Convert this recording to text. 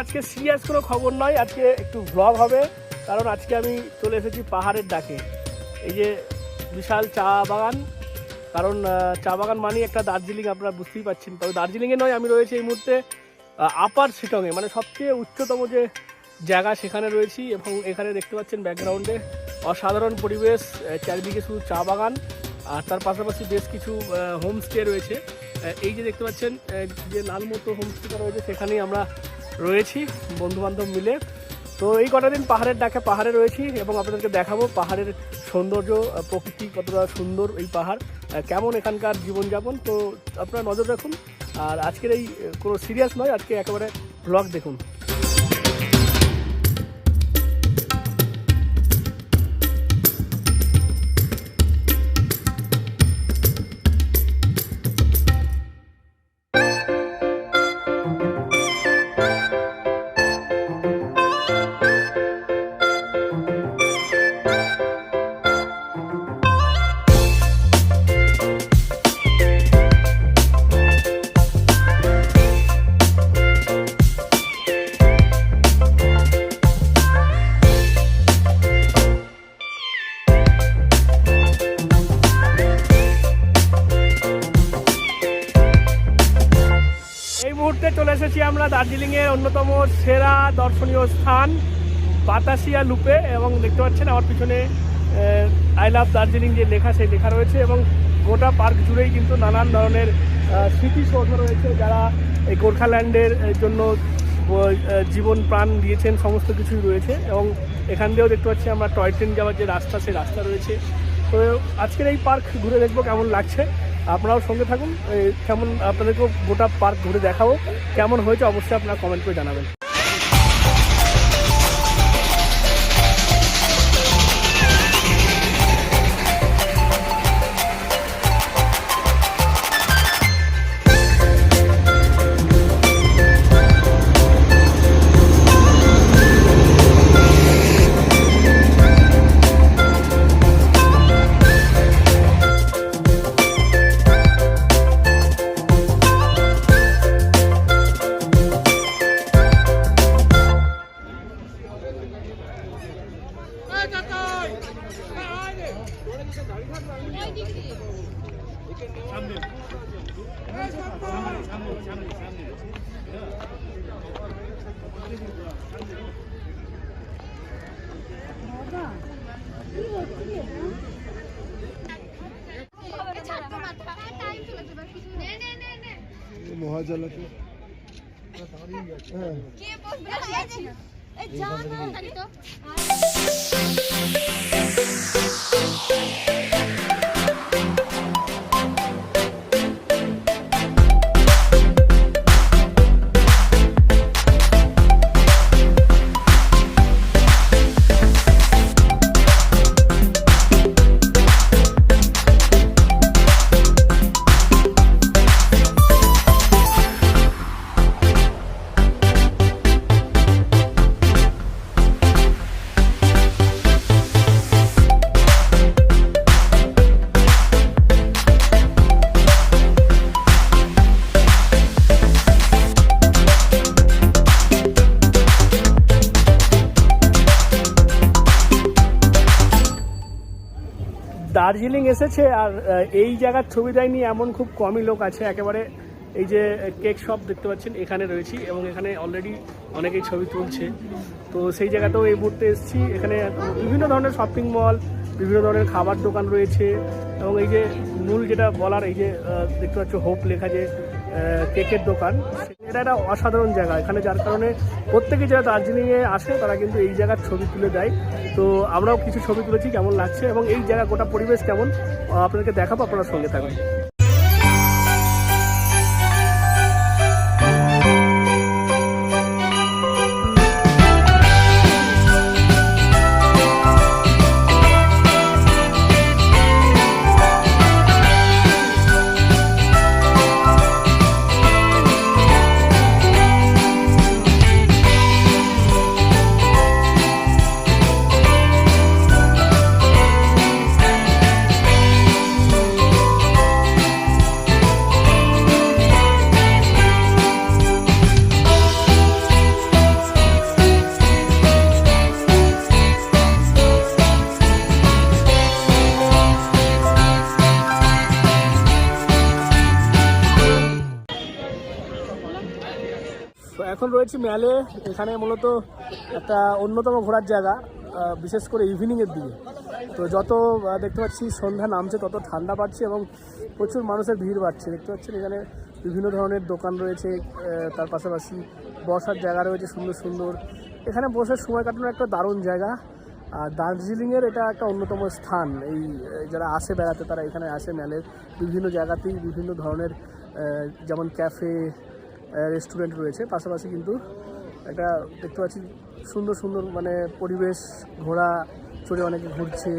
আজকে সিরিয়াস কোনো খবর নয়, আজকে একটু ব্লগ হবে। কারণ আজকে আমি চলে এসেছি পাহাড়ের ডাকে। এই যে বিশাল চা বাগান। কারণ চা বাগান মানে একটা দার্জিলিং, আপনারা বুঝতেই পারছেন। তবে দার্জিলিংয়ে নয়, আমি রয়েছি এই মুহূর্তে আপার শিটংয়ে। মানে সবচেয়ে উচ্চতম যে জায়গা সেখানে রয়েছি এবং এখানে দেখতে পাচ্ছেন ব্যাকগ্রাউন্ডে অসাধারণ পরিবেশ চারিদিকে শুধু চা বাগান। আর তার পাশাপাশি বেশ কিছু হোমস্টে রয়েছে। এই যে দেখতে পাচ্ছেন যে লাল মতো হোমস্টেটা রয়েছে, সেখানেই আমরা রয়েছি, বন্ধুবান্ধব মিলে। তো এই কটা দিন পাহাড়ের ডাকে পাহাড়ে রয়েছি এবং আপনাদেরকে দেখাবো পাহাড়ের সৌন্দর্য, প্রকৃতি কতটা সুন্দর এই পাহাড় কেমন এখানকার জীবনযাপন। তো আপনারা নজর রাখুন। আর আজকের এই কোনো সিরিয়াস নয়, আজকে একেবারে ব্লগ দেখুন। এসেছি আমরা দার্জিলিংয়ের অন্যতম সেরা দর্শনীয় স্থান, বাতাসিয়া লুপে এবং দেখতে পাচ্ছেন আমার পিছনে আই লাভ দার্জিলিং যে লেখা, সেই লেখা রয়েছে এবং গোটা পার্ক জুড়েই কিন্তু নানান ধরনের স্মৃতিসৌধ রয়েছে যারা এই গোর্খাল্যান্ডের জন্য জীবন প্রাণ দিয়েছেন, সমস্ত কিছুই রয়েছে এবং এখান দিয়েও দেখতে পাচ্ছি আমরা টয় ট্রেন যাওয়ার যে রাস্তা, সেই রাস্তা রয়েছে। তো আজকের এই পার্ক ঘুরে দেখব কেমন লাগছে। আপনারাও সঙ্গে থাকুন। কেমন আপনাদেরকেও গোটা পার্ক ঘুরে দেখাবো। কেমন হয়েছে অবশ্যই আপনারা কমেন্ট করে জানাবেন। মহাজলাকে হ্যাঁ। দার্জিলিং এসেছে আর এই জায়গার ছবি দেয়নি, এমন খুব কমই লোক আছে। একেবারে এই যে কেক শপ দেখতে পাচ্ছেন, এখানে রয়েছি এবং এখানে অলরেডি অনেকেই ছবি তুলছে। তো সেই জায়গাতেও এই মুহূর্তে এসেছি। এখানে বিভিন্ন ধরনের শপিং মল বিভিন্ন ধরনের খাবার দোকান রয়েছে এবং এই যে মূল যেটা বলার, এই যে দেখতে পাচ্ছ হোপ লেখা যে কেকের দোকান। এটা একটা অসাধারণ জায়গা। এখানে যার কারণে প্রত্যেকে যারা দার্জিলিংয়ে আসে, তারা কিন্তু এই জায়গার ছবি তুলে দেয়। তো আমরাও কিছু ছবি তুলেছি, কেমন লাগছে এবং এই জায়গা, গোটা পরিবেশ কেমন আপনাকে দেখাবো, আপনারা সঙ্গে থাকবেন। রয়েছি ম্যালে এখানে মূলত একটা অন্যতম ঘোরার জায়গা বিশেষ করে ইভিনিংয়ের দিকে। তো যত দেখতে পাচ্ছি সন্ধ্যা নামছে, তত ঠান্ডা পাচ্ছে এবং প্রচুর মানুষের ভিড় বাড়ছে। দেখতে পাচ্ছেন এখানে বিভিন্ন ধরনের দোকান রয়েছে তার পাশাপাশি বসার জায়গা রয়েছে সুন্দর সুন্দর। এখানে বসে সময় কাটানোর একটা দারুণ জায়গা। আর দার্জিলিংয়ের এটা একটা অন্যতম স্থান। এই যারা আসে বেড়াতে, তারা এখানে আসে ম্যালের বিভিন্ন জায়গাতেই বিভিন্ন ধরনের যেমন ক্যাফে রেস্টুরেন্ট রয়েছে। পাশাপাশি কিন্তু একটা দেখতে পাচ্ছি সুন্দর সুন্দর মানে পরিবেশ, ঘোড়া চড়ে অনেকে ঘুরছে।